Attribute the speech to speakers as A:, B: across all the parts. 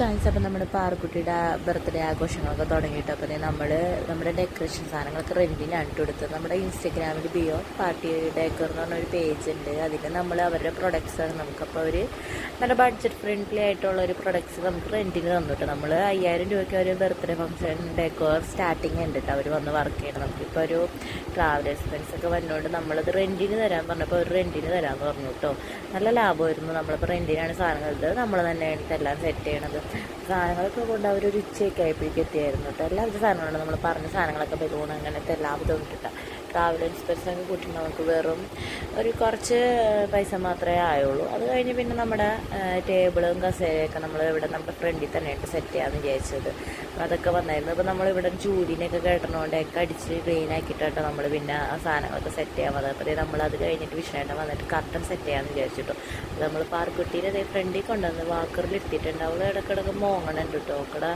A: Guys അപ്പം നമ്മുടെ പാറക്കുട്ടിയുടെ birthday ആഘോഷങ്ങളൊക്കെ തുടങ്ങിയിട്ട് അപ്പോൾ നമ്മൾ നമ്മുടെ ഡെക്കറേഷൻ സാധനങ്ങളൊക്കെ റെന്റിനാണ് കൊടുത്തത്. നമ്മുടെ ഇൻസ്റ്റഗ്രാമിൽ ബിയോ പാർട്ടി ഡേക്കർ എന്ന് പറഞ്ഞൊരു പേജ് ഉണ്ട്. അതിൽ നമ്മൾ അവരുടെ പ്രൊഡക്ട്സ് ആണ്. നമുക്കപ്പോൾ അവർ നല്ല ബഡ്ജറ്റ് ഫ്രണ്ട്ലി ആയിട്ടുള്ള ഒരു പ്രൊഡക്ട്സ് നമുക്ക് റെന്റിന് തന്നിട്ട് നമ്മൾ അയ്യായിരം രൂപയ്ക്ക് ഒരു ബർത്ത്ഡേ ഫംഗ്ഷൻ ഡെക്കോർ സ്റ്റാർട്ടിങ് ഉണ്ട് അവർ വന്ന് വർക്ക് ചെയ്യണം. നമുക്കിപ്പോൾ ഒരു ട്രാവൽ എക്സ്പെൻസ് ഒക്കെ വന്നുകൊണ്ട് നമ്മളത് റെന്റിന് തരാൻ പറഞ്ഞപ്പോൾ ഒരു റെന്റിന് തരാമെന്ന് പറഞ്ഞു കേട്ടോ. നല്ല ലാഭമായിരുന്നു. നമ്മളിപ്പോൾ റെന്റിനാണ് സാധനങ്ങൾ. നമ്മൾ തന്നെയാണ് ഇതെല്ലാം സെറ്റ് ചെയ്യണത്. feet. സാധനങ്ങളൊക്കെ കൊണ്ട് അവർ ഒരു ഉച്ചയൊക്കെ ആയപ്പോഴേക്കും എത്തിയായിരുന്നു കേട്ടോ എല്ലാവിധ സാധനങ്ങളാണ് നമ്മൾ പറഞ്ഞ സാധനങ്ങളൊക്കെ ബലൂൺ അങ്ങനത്തെ എല്ലാ തോന്നിട്ടിട്ട ട്രാവൽ എക്സ്പെൻസ് ഒക്കെ കൂട്ടി നമുക്ക് വെറും ഒരു കുറച്ച് പൈസ മാത്രമേ ആയുള്ളൂ. അത് കഴിഞ്ഞ് പിന്നെ നമ്മുടെ ടേബിളും കസേരയൊക്കെ നമ്മൾ ഇവിടെ നമ്മുടെ ഫ്രണ്ടിൽ തന്നെയായിട്ട് സെറ്റ് ചെയ്യാമെന്ന് വിചാരിച്ചത്. അതൊക്കെ വന്നായിരുന്നു. അപ്പോൾ നമ്മളിവിടെ ചൂടിനെയൊക്കെ കേട്ടണോണ്ടൊക്കെ അടിച്ച് ക്ലീൻ ആക്കിയിട്ടാട്ടോ നമ്മൾ പിന്നെ ആ സാധനങ്ങളൊക്കെ സെറ്റ് ചെയ്യാൻ വന്നത്. അപ്പോൾ നമ്മൾ അത് കഴിഞ്ഞിട്ട് വിഷയമായിട്ട് വന്നിട്ട് കർട്ടൻ സെറ്റ് ചെയ്യാമെന്ന് വിചാരിച്ചിട്ടു. അത് നമ്മൾ അതേ ഫ്രണ്ടിൽ കൊണ്ടുവന്ന് വാക്കറിൽ ഇട്ടിട്ടുണ്ട് അവൾ ഇടക്കിടക്ക് മോങ്ങണുണ്ട് കേട്ടോ അവിടെ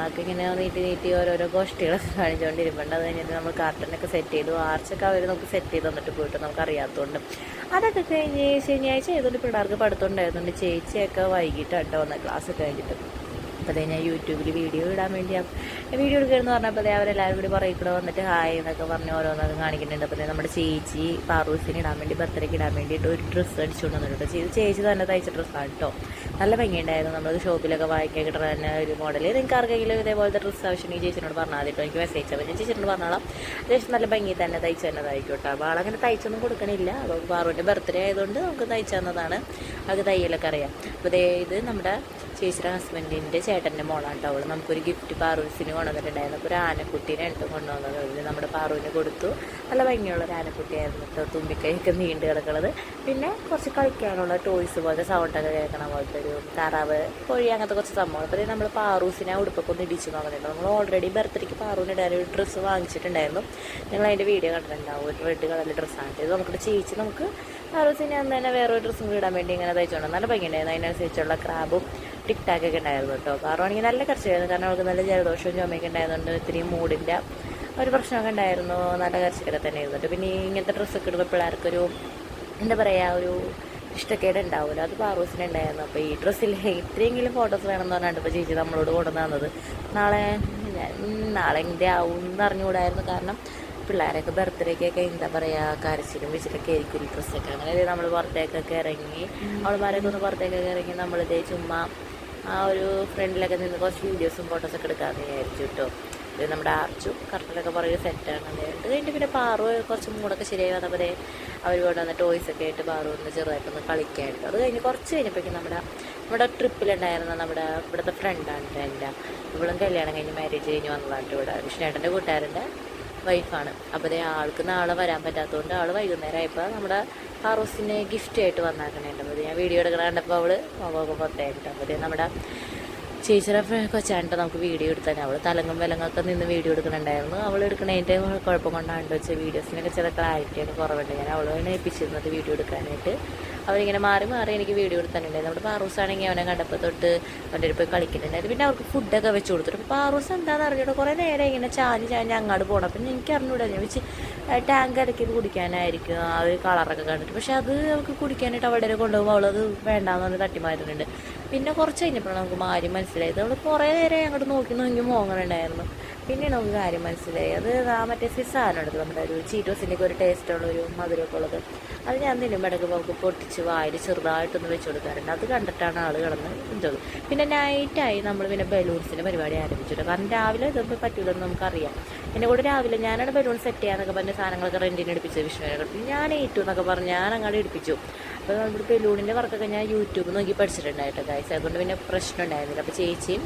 A: ആൾക്ക് ഇങ്ങനെ നീട്ടി നീട്ടി ഓരോരോ ഗോഷ്ടികളൊക്കെ കാണിച്ചുകൊണ്ടിരിപ്പുണ്ട് അത് കഴിഞ്ഞിട്ട് നമ്മൾ കാർട്ടനൊക്കെ സെറ്റ് ചെയ്തു. ആർച്ചൊക്കെ അവർ നമുക്ക് സെറ്റ് ചെയ്ത് തന്നിട്ട് പോയിട്ട് നമുക്ക് അറിയാത്തതുകൊണ്ട് അതൊക്കെ കഴിഞ്ഞ് ശനിയാഴ്ച ആയതുകൊണ്ട് പിള്ളേർക്ക് പഠിത്തം ഉണ്ടായിരുന്നുണ്ട് ചേച്ചിയൊക്കെ വൈകിട്ടാട്ടോ വന്ന ക്ലാസ് കഴിഞ്ഞിട്ട്. അപ്പോൾ ഞാൻ യൂട്യൂബിൽ വീഡിയോ ഇടാൻ വേണ്ടി വീഡിയോ എടുക്കുകയെന്ന് പറഞ്ഞപ്പോൾ അവരെല്ലാവരും കൂടി പറയും കൂടെ വന്നിട്ട് ഹായ് എന്നൊക്കെ പറഞ്ഞ് ഓരോന്നൊക്കെ കാണിക്കുന്നുണ്ട്. അപ്പോൾ നമ്മുടെ ചേച്ചി പാറൂസിന് ഇടാൻ വേണ്ടി ബർത്ത്ഡേക്ക് ഇടാൻ വേണ്ടിയിട്ട് ഒരു ഡ്രസ്സ് അടിച്ചുകൊണ്ട് വന്നിട്ടുണ്ട്. ചേച്ചി ചേച്ചി തന്നെ തയ്ച്ച ഡ്രസ്സാണ് കേട്ടോ നല്ല ഭംഗിയുണ്ടായിരുന്നു. നമ്മൾ ഷോപ്പിലൊക്കെ വായിക്കാൻ കിട്ടുന്ന തന്നെ ഒരു മോഡൽ നിങ്ങൾക്ക് ആർക്കെങ്കിലും ഇതേപോലത്തെ ഡ്രസ്സ് ആവശ്യമെങ്കിൽ ചേച്ചിനോട് പറഞ്ഞാൽ കേട്ടോ എനിക്ക് മെസ്സേജ് അപ്പോൾ ഞാൻ ചേച്ചിനോട് പറഞ്ഞോളാം. അത്യാവശ്യം നല്ല ഭംഗി തന്നെ തയ്ച്ചു തന്നതായിരിക്കും കേട്ടോ അപ്പോൾ ആളങ്ങനെ തയ്ച്ചൊന്നും കൊടുക്കണില്ല. അപ്പോൾ പാറുവിന്റെ ബർത്ത്ഡേ ആയതുകൊണ്ട് നമുക്ക് തയ്ച്ചു തന്നതാണ്. അത് തയ്യലൊക്കെ അറിയാം. അപ്പോൾ ദേ ഇത് നമ്മുടെ ചേച്ചിയുടെ ഹസ്ബൻഡിന്റെ ചേട്ടന്റെ മോളാണ് കേട്ടോ. അവൾ നമുക്കൊരു ഗിഫ്റ്റ് പാറൂസിന് കൊണ്ടുവന്നിട്ടുണ്ടായിരുന്നു. അപ്പോൾ ഒരു ആനക്കുട്ടീനെ എടുത്ത് കൊണ്ടുവന്നത്. നമ്മുടെ പാറുവിന് കൊടുത്തു. നല്ല ഭംഗിയുള്ള ഒരു ആനക്കുട്ടിയായിരുന്നു കേട്ടോ. തുമ്പിക്കൈയൊക്കെ നീണ്ട് കിടക്കുന്നത്. പിന്നെ കുറച്ച് കളിക്കാനുള്ള ടോയ്സ് പോലത്തെ സൗണ്ടൊക്കെ കേൾക്കണ പോലത്തെ ഒരു താറാവ് കോഴി അങ്ങനത്തെ കുറച്ച് സംഭവം. അപ്പോൾ നമ്മൾ പാറൂസിനെ ഉടുപ്പൊക്കെ ഒന്ന് ഇടിച്ച് നോക്കുന്നുണ്ട് നമ്മൾ ഓൾറെഡി ബർത്ത്ഡേക്ക് പാറൂന് ഇടാൻ ഒരു ഡ്രസ്സ് വാങ്ങിച്ചിട്ടുണ്ടായിരുന്നു. ഞങ്ങൾ അതിന്റെ വീഡിയോ കണ്ടിട്ടുണ്ടാവും. ഒരു റെഡ് കളറിൽ ഡ്രസ്സാണ് ഇത് നമുക്കിവിടെ ചേച്ചി നമുക്ക് പാറൂസിനെ അന്ന് തന്നെ വേറൊരു ഡ്രസ്സും ഇടാൻ വേണ്ടി ഇങ്ങനെ തയ്ച്ചുകൊണ്ട് നല്ല ഭംഗിയുണ്ടായിരുന്നു. അതിനനുസരിച്ചുള്ള ക്രാബും ടിക് ടാക്കൊക്കെ ഉണ്ടായിരുന്നു കേട്ടോ. പാറുവാണെങ്കിൽ നല്ല കർച്ചയായിരുന്നു കാരണം അവൾക്ക് നല്ല ജലദോഷവും ചുമയൊക്കെ ഉണ്ടായതുകൊണ്ട് ഇത്തിരി മൂടില്ല. ഒരു പ്രശ്നമൊക്കെ ഉണ്ടായിരുന്നു. നല്ല കരച്ചിലൊക്കെ തന്നെ ആയിരുന്നു പിന്നെ ഇങ്ങനത്തെ ഡ്രസ്സൊക്കെ ഇടുമ്പോൾ പിള്ളേർക്കൊരു എന്താ പറയുക ഒരു ഇഷ്ടക്കേട് ഉണ്ടാവില്ല അത് പാറൂസിന് ഉണ്ടായിരുന്നു. അപ്പോൾ ഈ ഡ്രസ്സിൽ ഇത്രയെങ്കിലും ഫോട്ടോസ് വേണമെന്ന് പറഞ്ഞാണ് ഇപ്പോൾ ചേച്ചി നമ്മളോട് കൊണ്ടുവന്നത്. നാളെ നാളെ എന്തേ ആവും എന്ന് അറിഞ്ഞുകൂടായിരുന്നു. കാരണം പിള്ളേരൊക്കെ ബർത്ത്ഡേക്കൊക്കെ എന്താ പറയുക കരച്ചിലും വെച്ചിട്ടൊക്കെ ആയിരിക്കും ഡ്രസ്സൊക്കെ അങ്ങനെ നമ്മൾ പുറത്തേക്കൊക്കെ ഇറങ്ങി അവൾമാരൊക്കെ ഒന്ന് പുറത്തേക്കൊക്കെ ഇറങ്ങി നമ്മൾ നമ്മളിതേ ചുമ്മാ ആ ഒരു ഫ്രണ്ടിലൊക്കെ നിന്ന് കുറച്ച് വീഡിയോസും ഫോട്ടോസൊക്കെ എടുക്കാമെന്ന് വിചാരിച്ചു കേട്ടോ ഇത് നമ്മുടെ ആർച്ചും കറക്റ്റിലൊക്കെ പറയുക സെറ്റാണ് അതുകൊണ്ട് കഴിഞ്ഞിട്ട് പിന്നെ പാറു കുറച്ച് മൂടൊക്കെ ശരിയായി വന്നപ്പോൾ അവർ ഇവിടെ ടോയ്സ് ഒക്കെ ആയിട്ട് പാറു ഒന്ന് ചെറുതായിട്ടൊന്ന് കളിക്കാനായിട്ട് അത് കഴിഞ്ഞ് കുറച്ച് കഴിഞ്ഞപ്പോഴേക്കും നമ്മുടെ നമ്മുടെ ട്രിപ്പിലുണ്ടായിരുന്ന നമ്മുടെ ഇവിടുത്തെ ഫ്രണ്ടാണ് എന്റെ ഇവളും കല്യാണം കഴിഞ്ഞ് മാരേജ് കഴിഞ്ഞ് വന്നതാണ് ഇവിടെ. കൃഷ്ണേട്ടന്റെ കൂട്ടുകാരന്റെ വൈഫാണ് അപ്പോൾ അതേ ആൾക്ക് നാളെ വരാൻ പറ്റാത്തതുകൊണ്ട് ആൾ വൈകുന്നേരം ആയപ്പോൾ നമ്മുടെ പാറൂസിന് ഗിഫ്റ്റ് ആയിട്ട് വന്നാക്കണേണ്ട അപ്പോൾ ഞാൻ വീഡിയോ എടുക്കണ കണ്ടപ്പോൾ അവൾ മുഖമൊക്കെ പുറത്തായിട്ട് അപ്പോൾ നമ്മുടെ ചേച്ചിയുടെ കൊച്ചാണ്ട് നമുക്ക് വീഡിയോ എടുത്താൽ അവൾ തലങ്ങും വിലങ്ങൊക്കെ നിന്ന് വീഡിയോ എടുക്കണുണ്ടായിരുന്നു അവൾ എടുക്കണതിന്റെ കുഴപ്പം കൊണ്ടാണ്ട് വെച്ച വീഡിയോസിനൊക്കെ ചില ക്ലാരിറ്റിയൊക്കെ കുറവുണ്ട്. ഞാൻ അവളെ ഏൽപ്പിച്ചിരുന്നത് വീഡിയോ എടുക്കാനായിട്ട്. അവരിങ്ങനെ മാറി മാറി എനിക്ക് വീഡിയോ എടുത്താനുണ്ടായിരുന്നു നമ്മുടെ പാറൂസാണെങ്കിൽ അവനെ കണ്ടപ്പോൾ തൊട്ട് അവന്റെ പോയി കളിക്കുന്നുണ്ടായിരുന്നു. പിന്നെ അവർക്ക് ഫുഡൊക്കെ വെച്ച് കൊടുത്തിട്ട് അപ്പോൾ പാറൂസ് എന്താണെന്ന് അറിഞ്ഞിട്ട് കുറേ നേരം ഇങ്ങനെ ചാഞ്ഞ് ചാഞ്ഞ് അങ്ങോട്ട് പോകണം അപ്പം എനിക്ക് അറിഞ്ഞൂടാ. ഞാൻ വെച്ച് ടാങ്ക് ഇടയ്ക്ക് കുടിക്കാനായിരിക്കും. ആ ഒരു കളറൊക്കെ കണ്ടിട്ട്. പക്ഷെ അത് അവൾക്ക് കുടിക്കാനായിട്ട് അവിടെ കൊണ്ടുപോകുമ്പോൾ അവളത് വേണ്ടാന്ന് പറഞ്ഞ് തട്ടിമാരുന്നുണ്ട് പിന്നെ കുറച്ച് കഴിഞ്ഞപ്പോഴാണ് നമുക്ക് കാര്യം മനസ്സിലായത്. നമ്മൾ കുറേ നേരം അങ്ങോട്ട് നോക്കി നോക്കി മോങ്ങണുണ്ടായിരുന്നു പിന്നെയാണ് നമുക്ക് കാര്യം മനസ്സിലായി. അത് ആ മറ്റേ സിസ് സാധനം എടുത്ത് നമ്മുടെ ഒരു ചീറ്റോസിന്റെയൊക്കെ ഒരു ടേസ്റ്റുള്ള ഒരു മധുരമൊക്കെ ഉള്ളത്. അത് ഞാൻ തിന്നുമ്പോൾ ഇടയ്ക്ക് നമുക്ക് പൊട്ടിച്ച് വായിൽ ചെറുതായിട്ടൊന്ന് വെച്ച് കൊടുക്കാറുണ്ട്. അത് കണ്ടിട്ടാണ് ആൾ കിടന്ന് എന്തത് പിന്നെ നൈറ്റായി നമ്മൾ പിന്നെ ബലൂൺസിന്റെ പരിപാടി ആരംഭിച്ചിട്ട്. കാരണം രാവിലെ ഇതൊന്നും പറ്റൂലെന്ന് നമുക്കറിയാം. എന്റെ കൂടെ രാവിലെ ഞാനാണ് ബലൂൺ സെറ്റ് ചെയ്യാന്നൊക്കെ പറഞ്ഞ സാധനങ്ങളൊക്കെ റെന്റിന് എടുപ്പിച്ചത് വിഷ്ണുവിനെ ഞാൻ ഏറ്റു എന്നൊക്കെ പറഞ്ഞ് ഞാൻ അങ്ങോട്ട് എടുപ്പിച്ചു. അപ്പോൾ നമ്മുടെ ബലൂണിന്റെ വർക്കൊക്കെ ഞാൻ യൂട്യൂബ് നോക്കി പഠിച്ചിട്ടുണ്ടായിട്ട് ഗൈസ് അതുകൊണ്ട് പിന്നെ പ്രശ്നം ഉണ്ടായിരുന്നില്ല. അപ്പോൾ ചേച്ചിയും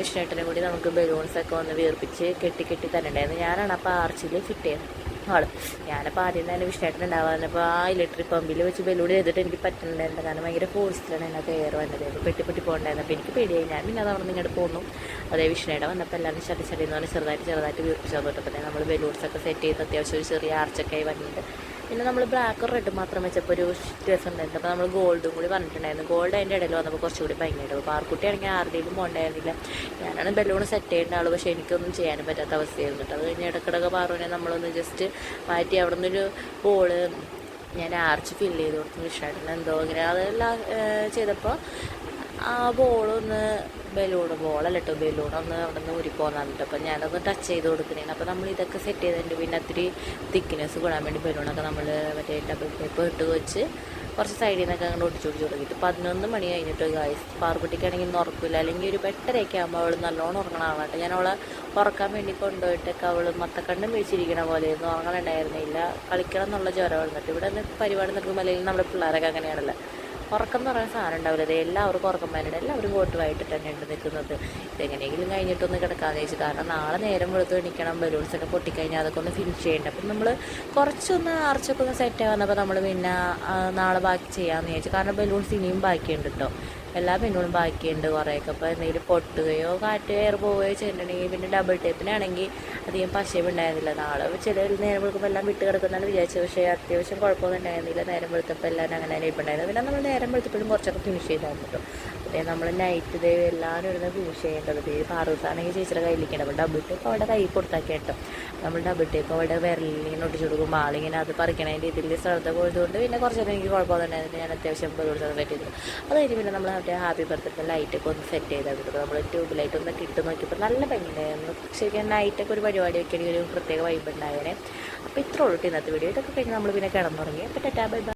A: വിഷ്ണേട്ടനും കൂടി നമുക്ക് ബലൂൺസൊക്കെ ഒന്ന് വീർപ്പിച്ച് കെട്ടി കെട്ടി തന്നെ ഉണ്ടായിരുന്നു ഞാനാണ് അപ്പോൾ ആർച്ചിൽ ഫിറ്റ് ചെയ്യുന്നത്. ആൾ. ഞാനപ്പോൾ ആദ്യം തന്നെ വിഷ്ണുട്ടൻ ഉണ്ടാവാന്നപ്പോൾ ആ ഇലക്ട്രിക് പമ്പിൽ വെച്ച് ബലൂൺ ചെയ്തിട്ട് എനിക്ക് പറ്റുന്നുണ്ടായിരുന്നു കാരണം ഭയങ്കര ഫോഴ്സിലാണ് അതിനകത്ത് എയർ വന്നത്. പെട്ടി പെട്ടി പോകണ്ടായിരുന്നു. അപ്പോൾ എനിക്ക് പേടിയായി. ഞാൻ പിന്നെ അത് അവിടെ നിന്ന് ഇങ്ങോട്ട് പോന്നു. അതേ വിഷ്ണുയുടെ വന്നപ്പോൾ എല്ലാവരും ചടി ചടി എന്ന് പറഞ്ഞാൽ ചെറുതായിട്ട് ചെറുതായിട്ട് വീർപ്പിച്ചു തന്നിട്ടപ്പോൾ നമ്മൾ ബലൂൺസൊക്കെ സെറ്റ് ചെയ്ത് അത്യാവശ്യം ഒരു ചെറിയ ആർച്ചൊക്കെ ആയി വന്നിട്ട് പിന്നെ നമ്മൾ ബ്ലാക്ക് റെഡ് മാത്രം വെച്ചപ്പോൾ ഒരു വ്യത്യാസം ഉണ്ടായിരുന്നു അപ്പോൾ നമ്മൾ ഗോൾഡും കൂടി പറഞ്ഞിട്ടുണ്ടായിരുന്നു. ഗോൾഡ് അതിന്റെ ഇടയിൽ വന്നപ്പോൾ കുറച്ചുകൂടി ഭയങ്കരമായിട്ട് അപ്പോൾ ആർക്കുട്ടിയാണെങ്കിൽ ആരുടെയും പോകണ്ടായിരുന്നില്ല ഞാനാണ് ബലൂൺ സെറ്റ് ചെയ്യേണ്ട ആൾ പക്ഷേ എനിക്കൊന്നും ചെയ്യാനും പറ്റാത്ത അവസ്ഥയായിരുന്നു കേട്ടോ. അത് കഴിഞ്ഞ് ഇടക്കിടക്ക് പാറുവിനെ നമ്മളൊന്ന് ജസ്റ്റ് മാറ്റി അവിടെ നിന്നൊരു ബോൾ ഞാൻ ആർച്ച് ഫില്ല് ചെയ്ത് കൊടുത്തു. വിഷാട്ടിന് എന്തോ ഇങ്ങനെ അതെല്ലാം ചെയ്തപ്പോൾ ആ ബോളൊന്ന് ബലൂൺ ബോളല്ല കേട്ടോ ബലൂൺ ഒന്ന് അവിടെ നിന്ന് ഊരിപ്പോന്നാണ് അപ്പം ഞാനൊന്ന് ടച്ച് ചെയ്ത് കൊടുക്കുന്നതാണ് അപ്പോൾ നമ്മൾ ഇതൊക്കെ സെറ്റ് ചെയ്തിട്ടുണ്ട് പിന്നെ ഒത്തിരി തിക്നെസ് കൂടാൻ വേണ്ടി ബലൂണൊക്കെ നമ്മൾ മറ്റേ ഡബിൾ പേപ്പർ ഇട്ട് വെച്ച് കുറച്ച് സൈഡിൽ നിന്നൊക്കെ അങ്ങോട്ട് ഒടിച്ചു ഒടിച്ച് തുടങ്ങിയിട്ട് പതിനൊന്ന് മണി കഴിഞ്ഞിട്ട് ഗായ്സ് പാർക്കുട്ടിക്കാണെങ്കിൽ ഇന്ന് ഉറക്കില്ല അല്ലെങ്കിൽ ഒരു പെട്ടരയൊക്കെ ആകുമ്പോൾ അവൾ നല്ലോണം ഉറങ്ങണ ആളാട്ടെ. ഞാൻ അവളെ ഉറക്കാൻ വേണ്ടി കൊണ്ടുപോയിട്ടൊക്കെ അവൾ മത്തക്കണ്ടും വീഴ്ചിരിക്കണ പോലെ ഒന്നും ഉറങ്ങണുണ്ടായിരുന്നില്ല കളിക്കണം എന്നുള്ള ജ്വരം വന്നിട്ട്. ഇവിടെ നിന്ന് പരിപാടി നിൽക്കുമ്പോൾ അല്ലെങ്കിൽ നമ്മുടെ പിള്ളേരൊക്കെ അങ്ങനെയാണല്ലോ. ഉറക്കം എന്ന് പറയുന്ന സാധനം ഉണ്ടാവില്ല. ഇത് എല്ലാവർക്കും ഉറക്കം വരണ്ട എല്ലാവരും വോട്ടുമായിട്ട് തന്നെയുണ്ട് നിൽക്കുന്നത്. ഇതെങ്ങനെയെങ്കിലും കഴിഞ്ഞിട്ടൊന്ന് കിടക്കാതെ ചോദിച്ചു കാരണം നാളെ നേരം വെളുത്ത് എണീക്കണം ബലൂൺസൊക്കെ പൊട്ടിക്കഴിഞ്ഞാൽ അതൊക്കെ ഒന്ന് ഫിനിഷ് ചെയ്യേണ്ട. അപ്പം നമ്മൾ കുറച്ചൊന്ന് അറച്ചൊക്കെ ഒന്ന് സെറ്റ് വന്നപ്പോൾ നമ്മൾ പിന്നെ നാളെ ബാക്കി ചെയ്യാമെന്ന് വിചാരിച്ചു. കാരണം ബലൂൺസ് ഇനിയും ബാക്കിയുണ്ട് കേട്ടോ എല്ലാ പിന്നുകളും ബാക്കിയുണ്ട് കുറേയൊക്കെ. അപ്പോൾ എന്തെങ്കിലും പൊട്ടുകയോ കാറ്റ് എയർ പോവുകയോ ചെയ്തിട്ടുണ്ടെങ്കിൽ പിന്നെ ഡബിൾ ടേപ്പിനാണെങ്കിൽ അധികം പശയും ഉണ്ടായിരുന്നില്ല. നാളെ ചില നേരം വെളുക്കുമ്പോൾ എല്ലാം വിട്ട് കിടക്കുന്നതാണ് വിചാരിച്ചത്. പക്ഷേ അത്യാവശ്യം കുഴപ്പമൊന്നും ഉണ്ടായിരുന്നില്ല. നേരം വെളുത്തപ്പോൾ എല്ലാം അങ്ങനെ തന്നെ ഉണ്ടായിരുന്നു പിന്നെ നമ്മൾ നേരം വെളുത്തപ്പോഴും കുറച്ചൊക്കെ ഫിനിഷ് ചെയ്തായിരുന്നു. കേട്ടോ നമ്മൾ നൈറ്റ് ദൈവം എല്ലാവരും ഇരുന്ന് ഫിനിഷ് ചെയ്യേണ്ടത്. ഈ പാറൂസാണെങ്കിൽ ചേച്ചിയുടെ കയ്യിലിരിക്കണം അപ്പോൾ ഡബിൾ ടേപ്പ് അവിടെ കൈ കൊടുത്താക്കി കേട്ടോ. നമ്മൾ ഡബിൾ ടേപ്പ് അവിടെ വിരലിങ്ങനെ ഒട്ടിച്ചു ആളിങ്ങനെ അത് പറിക്കണതിന്റെ ഇതിൽ ശ്രദ്ധ പോയതുകൊണ്ട് പിന്നെ കുറച്ചൊക്കെ എനിക്ക് കുഴപ്പമൊന്നുണ്ടായിരുന്നു ഞാൻ അത്യാവശ്യം ബലൂൺസ് സെറ്റ് ചെയ്തു അത് കഴിഞ്ഞ് പിന്നെ നമ്മൾ മറ്റേ ഹാപ്പി ബർത്ത്ഡേ ലൈറ്റൊക്കെ ഒന്ന് സെറ്റ് ചെയ്ത് കൊടുക്കും നമ്മൾ ട്യൂബ് ലൈറ്റ് ഒന്ന് ഇട്ട് നോക്കിയപ്പോൾ നല്ല ഭംഗിയുണ്ടായിരുന്നു ശരിക്കും നൈറ്റൊക്കെ ഒരു പരിപാടി വെക്കണമെങ്കിൽ ഒരു പ്രത്യേക വൈബ് ഉണ്ടായേനെ. അപ്പോൾ ഇത്ര ഉള്ളൂ ഇന്നത്തെ വീഡിയോ ഇതൊക്കെ കഴിഞ്ഞ് നമ്മൾ പിന്നെ കിടന്നുറങ്ങി. അപ്പോൾ ടാറ്റാ ബൈ.